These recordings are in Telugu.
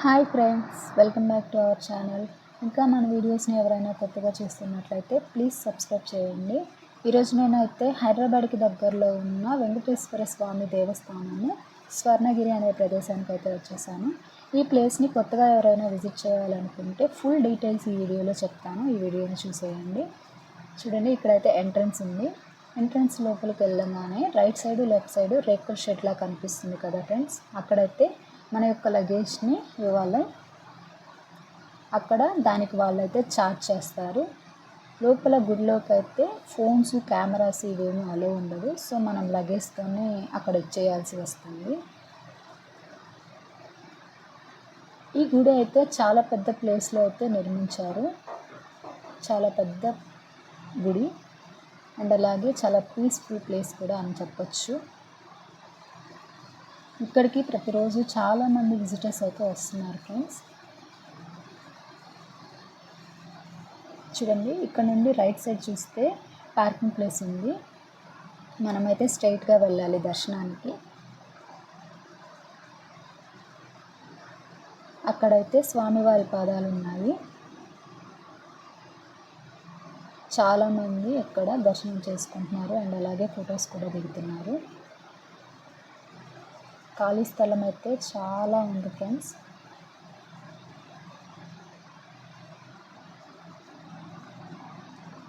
Hi friends welcome back to our channel. ఇంకా మన వీడియోస్ని ఎవరైనా కొత్తగా చూస్తున్నట్లయితే ప్లీజ్ సబ్స్క్రైబ్ చేయండి. ఈరోజు నేనైతే హైదరాబాద్కి దగ్గరలో ఉన్న వెంకటేశ్వర స్వామి దేవస్థానము స్వర్ణగిరి అనే ప్రదేశానికి అయితే వచ్చేసాను. ఈ ప్లేస్ని కొత్తగా ఎవరైనా విజిట్ చేయాలనుకుంటే ఫుల్ డీటెయిల్స్ ఈ వీడియోలో చెప్తాను. ఈ వీడియోని చూసేయండి. చూడండి ఇక్కడైతే ఎంట్రన్స్ ఉంది. ఎంట్రన్స్ లోపలికి వెళ్ళగానే రైట్ సైడ్ లెఫ్ట్ సైడ్ రేకుల షెడ్లా కనిపిస్తుంది కదా ఫ్రెండ్స్. అక్కడైతే మన యొక్క లగేజ్ని ఇవ్వాలి. అక్కడ దానికి వాళ్ళైతే ఛార్జ్ చేస్తారు. లోపల గుడిలోకి అయితే ఫోన్స్ కెమెరాస్ ఇవేమీ అలో ఉండదు. సో మనం లగేజ్తోనే అక్కడ ఇచ్చేయాల్సి వస్తుంది. ఈ గుడి అయితే చాలా పెద్ద ప్లేస్లో అయితే నిర్మించారు. చాలా పెద్ద గుడి. అండ్ అలాగే చాలా పీస్ఫుల్ ప్లేస్ కూడా అని చెప్పొచ్చు. ఇక్కడికి ప్రతిరోజు చాలామంది విజిటర్స్ అయితే వస్తున్నారు ఫ్రెండ్స్ చూడండి ఇక్కడ నుండి రైట్ సైడ్ చూస్తే పార్కింగ్ ప్లేస్ ఉంది. మనమైతే స్ట్రైట్గా వెళ్ళాలి దర్శనానికి. అక్కడైతే స్వామివారి పాదాలు ఉన్నాయి. చాలామంది ఇక్కడ దర్శనం చేసుకుంటున్నారు అండ్ అలాగే ఫొటోస్ కూడా దిగుతున్నారు. ఖాళీ స్థలం అయితే చాలా ఉంది ఫ్రెండ్స్.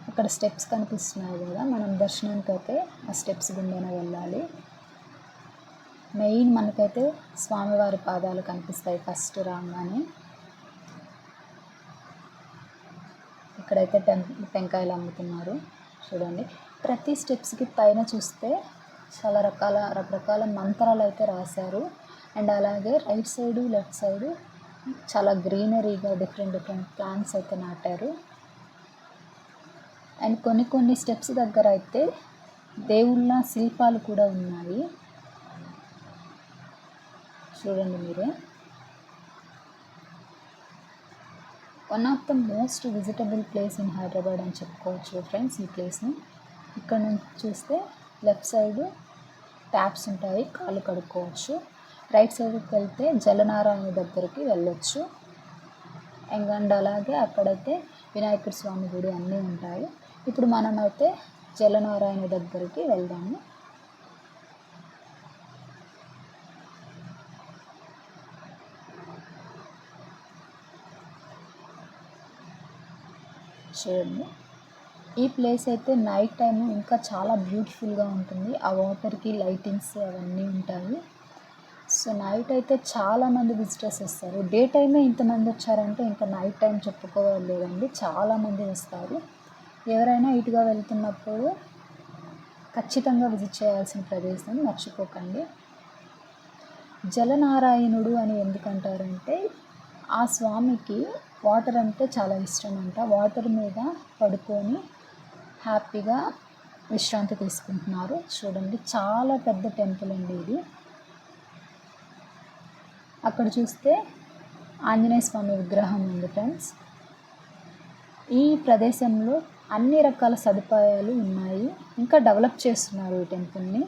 అక్కడ స్టెప్స్ కనిపిస్తున్నాయి కదా మనం దర్శనానికి అయితే ఆ స్టెప్స్ గుండెనే వెళ్ళాలి. మెయిన్ మనకైతే స్వామివారి పాదాలు కనిపిస్తాయి ఫస్ట్ రాగానే. ఇక్కడైతే టెం టెంకాయలు అమ్ముతున్నారు. చూడండి. ప్రతి స్టెప్స్కి పైన చూస్తే చాలా రకాల రకరకాల మంత్రాలు అయితే రాశారు. అండ్ అలాగే రైట్ సైడు లెఫ్ట్ సైడు చాలా గ్రీనరీగా డిఫరెంట్ డిఫరెంట్ ప్లాంట్స్ అయితే నాటారు. అండ్ కొన్ని కొన్ని స్టెప్స్ దగ్గర అయితే దేవుళ్ళ శిల్పాలు కూడా ఉన్నాయి. చూడండి మీరే. One of the most visitable place in Hyderabad అని చెప్పుకోవచ్చు ఫ్రెండ్స్ ఈ ప్లేస్ని ఇక్కడ నుంచి చూస్తే లెఫ్ట్ సైడ్ ట్యాప్స్ ఉంటాయి కాళ్ళు కడుక్కోవచ్చు. రైట్ సైడ్కి వెళ్తే జలనారాయణ దగ్గరికి వెళ్ళొచ్చు. అండ్ అలాగే అక్కడైతే వినాయకుడి స్వామి గుడి అన్నీ ఉంటాయి. ఇప్పుడు మనమైతే జలనారాయణ దగ్గరికి వెళ్దాము. చూడండి. ఈ ప్లేస్ అయితే నైట్ టైం ఇంకా చాలా బ్యూటిఫుల్గా ఉంటుంది. ఆ వాటర్కి లైటింగ్స్ అవన్నీ ఉంటాయి. సో నైట్ అయితే చాలామంది విజిటర్స్ వస్తారు. డే టైమే ఇంతమంది వచ్చారంటే ఇంకా నైట్ టైం చెప్పుకోలేదండి. చాలామంది వస్తారు. ఎవరైనా ఇటుగా వెళ్తున్నప్పుడు ఖచ్చితంగా విజిట్ చేయాల్సిన ప్రదేశం మర్చిపోకండి. జలనారాయణుడు అని ఎందుకంటారంటే ఆ స్వామికి వాటర్ అంటే చాలా ఇష్టం అంట వాటర్ మీద పడుకొని హ్యాపీగా విశ్రాంతి తీసుకుంటున్నారు. చూడండి చాలా పెద్ద టెంపుల్ అండి ఇది. అక్కడ చూస్తే ఆంజనేయ స్వామి విగ్రహం ఉంది ఫ్రెండ్స్. ఈ ప్రదేశంలో అన్ని రకాల సదుపాయాలు ఉన్నాయి. ఇంకా డెవలప్ చేస్తున్నారు ఈ టెంపుల్ని.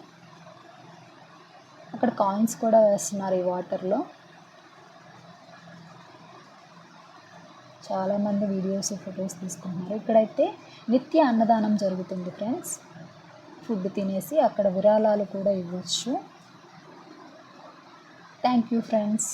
అక్కడ కాయిన్స్ కూడా వేస్తున్నారు ఈ వాటర్లో. చాలామంది వీడియోస్ ఫొటోస్ తీసుకుంటున్నారు. ఇక్కడైతే నిత్య అన్నదానం జరుగుతుంది ఫ్రెండ్స్. ఫుడ్ తినేసి అక్కడ విరాళాలు కూడా ఇవ్వచ్చు. Thank you friends.